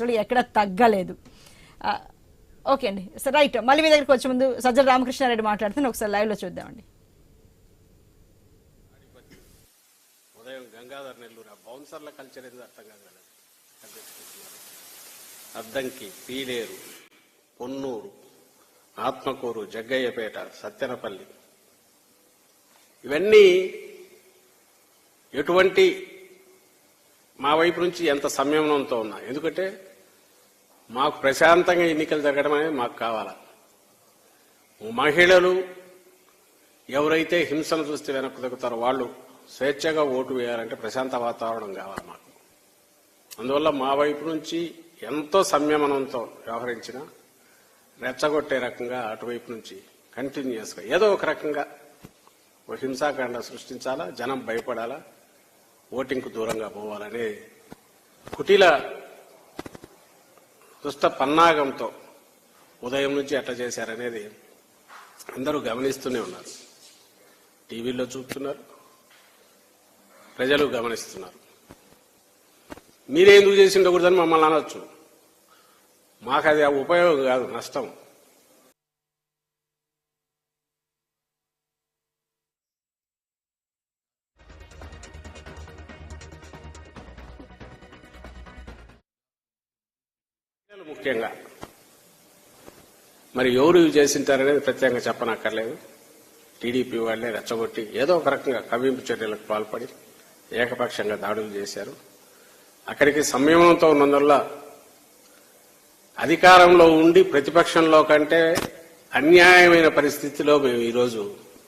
మేనిఫెస్టోలో ఎక్కడ తగ్గలేదు. ఓకే అండి. రైట్. మళ్ళీ మీ దగ్గరికి వచ్చే ముందు సజ్జల రామకృష్ణారెడ్డి మాట్లాడుతున్న ఒకసారి లైవ్లో చూద్దామండి. ఉదయం గంగాధర్ నెల్లూరు ఆ బౌన్సర్ల కల్చర్ ఏదో అర్థం కాదు. అద్దంకి పీలేరు పొన్నూరు ఆత్మకూరు జగ్గయ్యపేట సత్యనపల్లి. ఇవన్నీ ఎటువంటి మా వైపు నుంచి ఎంత సంయమనంతో ఉన్నా. ఎందుకంటే మాకు ప్రశాంతంగా ఎన్నికలు జరగడం అనేది మాకు కావాలా? మహిళలు ఎవరైతే హింసను చూస్తే వెనక్కు తగ్గుతారో వాళ్ళు స్వేచ్ఛగా ఓటు వేయాలంటే ప్రశాంత వాతావరణం కావాలి మాకు. అందువల్ల మా వైపు నుంచి ఎంతో సంయమనంతో వ్యవహరించిన రెచ్చగొట్టే రకంగా అటువైపు నుంచి కంటిన్యూస్గా ఏదో ఒక రకంగా ఒక హింసాకాండ సృష్టించాలా జనం భయపడాలా ఓటింగ్కు దూరంగా పోవాలనే కుటిల దుష్ట పన్నాగంతో ఉదయం నుంచి ఎట్లా చేశారనేది అందరూ గమనిస్తూనే ఉన్నారు. టీవీలో చూపుతున్నారు. ప్రజలు గమనిస్తున్నారు. మీరే ఎందుకు మమ్మల్ని అనొచ్చు. మాకు అది ఆ ఉపయోగం కాదు నష్టం. ప్రజలు ముఖ్యంగా. మరి ఎవరు ఇవి చేసింటారనేది ప్రత్యేకంగా చెప్పనక్కర్లేదు. టీడీపీ వాళ్ళే రెచ్చగొట్టి ఏదో ఒక రకంగా కవింపు చర్యలకు పాల్పడి ఏకపక్షంగా దాడులు చేశారు. అక్కడికి సంయమనంతో ఉన్నందువల్ల అధికారంలో ఉండి ప్రతిపక్షంలో కంటే అన్యాయమైన పరిస్థితిలో మేము ఈరోజు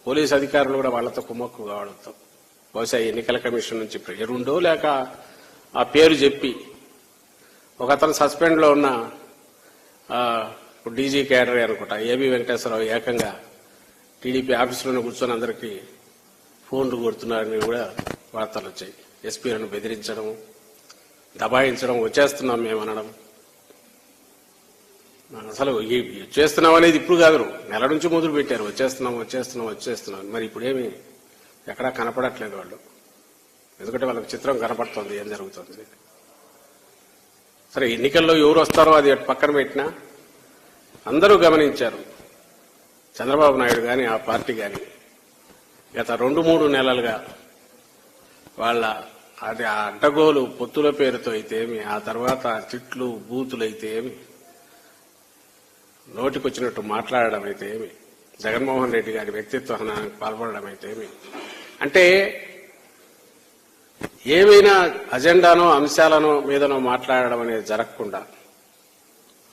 పోలీస్ అధికారులు కూడా వాళ్ళతో కుమ్మక్కు కావడంతో బహుశా ఎన్నికల కమిషన్ నుంచి ప్రెజర్ ఉండో లేక ఆ పేరు చెప్పి ఒక అతను సస్పెండ్లో ఉన్న ఇప్పుడు డీజీ క్యాడరీ అనుకుంటా. ఏబి వెంకటేశ్వరరావు ఏకంగా టీడీపీ ఆఫీసులోనే కూర్చొని అందరికీ ఫోన్లు కొడుతున్నారని కూడా వార్తలు వచ్చాయి. ఎస్పీలను బెదిరించడం దబాయించడం వచ్చేస్తున్నాం మేము అనడం. అసలు చేస్తున్నాం అనేది ఇప్పుడు కాదు. నెల నుంచి మొదలు పెట్టారు. వచ్చేస్తున్నాం వచ్చేస్తున్నాం వచ్చేస్తున్నాం. మరి ఇప్పుడేమి ఎక్కడా కనపడట్లేదు వాళ్ళు. ఎందుకంటే వాళ్ళకి చిత్రం కనపడుతుంది. ఏం జరుగుతుంది? సరే ఎన్నికల్లో ఎవరు వస్తారో అది అటు పక్కన పెట్టినా అందరూ గమనించారు. చంద్రబాబు నాయుడు కానీ ఆ పార్టీ కానీ గత రెండు మూడు నెలలుగా వాళ్ళ అది ఆ అడ్డగోలు పొత్తుల పేరుతో అయితే ఏమి ఆ తర్వాత చిట్లు బూతులు అయితే ఏమి నోటికొచ్చినట్టు మాట్లాడడం అయితే ఏమి జగన్మోహన్ రెడ్డి గారి వ్యక్తిత్వ హనానికి పాల్పడడం అయితే ఏమి. అంటే ఏమైనా అజెండానో అంశాలనో మీదనో మాట్లాడడం అనేది జరగకుండా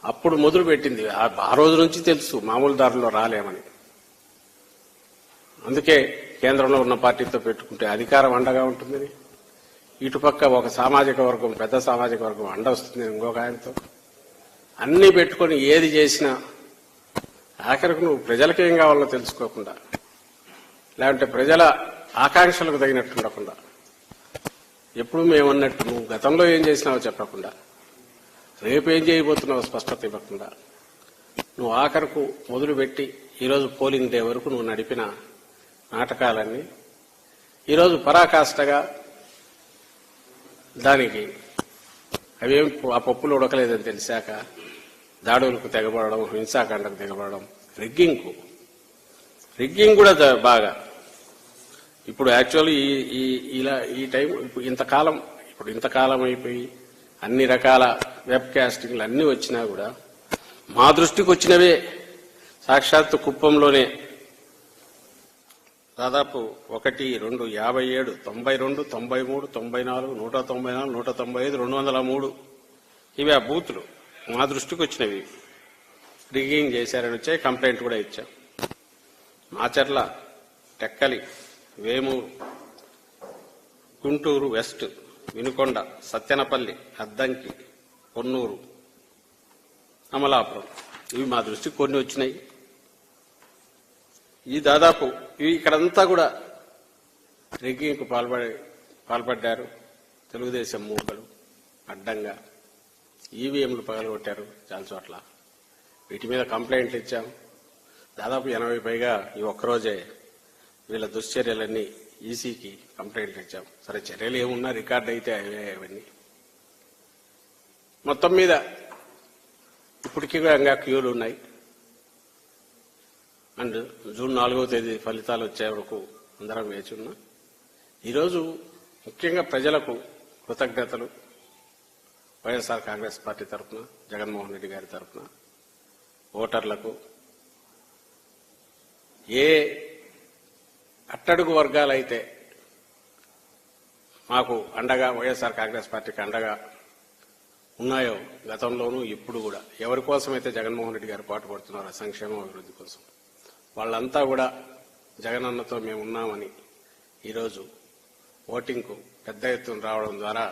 అప్పుడు మొదలు పెట్టింది. ఆ- రోజు నుంచి తెలుసు మామూలు దారిలో రాలేమని. అందుకే కేంద్రంలో ఉన్న పార్టీతో పెట్టుకుంటే అధికారం అండగా ఉంటుందని. ఇటుపక్క ఒక సామాజిక వర్గం పెద్ద సామాజిక వర్గం అండ వస్తుంది ఇంకొక ఆయనతో. అన్ని పెట్టుకొని ఏది చేసినా ఆఖరికి నువ్వు ప్రజలకేం కావాలో తెలుసుకోకుండా లేదంటే ప్రజల ఆకాంక్షలకు తగినట్టు ఉండకుండా ఎప్పుడు మేమన్నట్టు నువ్వు గతంలో ఏం చేసినావో చెప్పకుండా రేపు ఏం స్పష్టత ఇవ్వకుండా నువ్వు ఆఖరకు మొదలుపెట్టి ఈరోజు పోలింగ్ డే వరకు నువ్వు నడిపిన నాటకాలన్నీ ఈరోజు పరాకాష్ఠగా దానికి అవేం ఆ పప్పులు ఉడకలేదని తెలిసాక దాడులకు తెగబడడం హింసాకాండకు తెగబడడం రిగ్గింగ్కు రిగ్గింగ్ కూడా బాగా ఇప్పుడు యాక్చువల్లీ ఈ ఈ ఇలా ఈ టైం ఇప్పుడు ఇంతకాలం ఇప్పుడు ఇంతకాలం అయిపోయి అన్ని రకాల వెబ్ కాస్టింగ్లు అన్ని వచ్చినా కూడా మా దృష్టికి వచ్చినవే. సాక్షాత్తు కుప్పంలోనే దాదాపు ఒకటి రెండు యాభై ఏడు తొంభై రెండు తొంభై మూడు తొంభై నాలుగు నూట తొంభై నాలుగు నూట తొంభై ఐదు రెండు వందల మూడు. ఇవి ఆ బూతులు మా దృష్టికి వచ్చినవి. రిగింగ్ చేశారని వచ్చాయి కంప్లైంట్ కూడా ఇచ్చాం. మాచర్ల టెక్కలి వేమూరు గుంటూరు వెస్ట్ వినుకొండ సత్యనపల్లి అద్దంకి కొన్నూరు అమలాపురం. ఇవి మా దృష్టికి కొన్ని వచ్చినాయి. ఈ దాదాపు ఇవి ఇక్కడంతా కూడా రిగ్గింగ్కు పాల్పడే పాల్పడ్డారు. తెలుగుదేశం మూకలు అడ్డంగా ఈవీఎంలు పగలగొట్టారు చాలా చోట్ల. వీటి మీద కంప్లైంట్లు ఇచ్చాం. దాదాపు ఎనభై పైగా ఈ ఒక్కరోజే వీళ్ళ దుశ్చర్యలన్నీ ఈసీకి కంప్లైంట్ ఇచ్చాం. సరే చర్యలు ఏమున్నా రికార్డ్ అయితే అవే అవన్నీ. మొత్తం మీద ఇప్పటికీ కూడా ఇంకా క్యూలు ఉన్నాయి. అండ్ జూన్ నాలుగవ తేదీ ఫలితాలు వచ్చే వరకు అందరం వేచి ఉన్నాం. ఈరోజు ముఖ్యంగా ప్రజలకు కృతజ్ఞతలు. వైఎస్ఆర్ కాంగ్రెస్ పార్టీ తరఫున జగన్మోహన్ రెడ్డి గారి తరఫున ఓటర్లకు ఏ అట్టడుగు వర్గాలైతే మాకు అండగా వైఎస్ఆర్ కాంగ్రెస్ పార్టీకి అండగా ఉన్నాయో గతంలోనూ ఇప్పుడు కూడా. ఎవరి కోసమైతే జగన్మోహన్ రెడ్డి గారు పాటుపడుతున్నారో సంక్షేమ అభివృద్ధి కోసం. వాళ్ళంతా కూడా జగనన్నతో మేము ఉన్నామని ఈరోజు ఓటింగ్కు పెద్ద ఎత్తున రావడం ద్వారా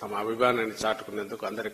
తమ అభిమానాన్ని చాటుకునేందుకు అందరికీ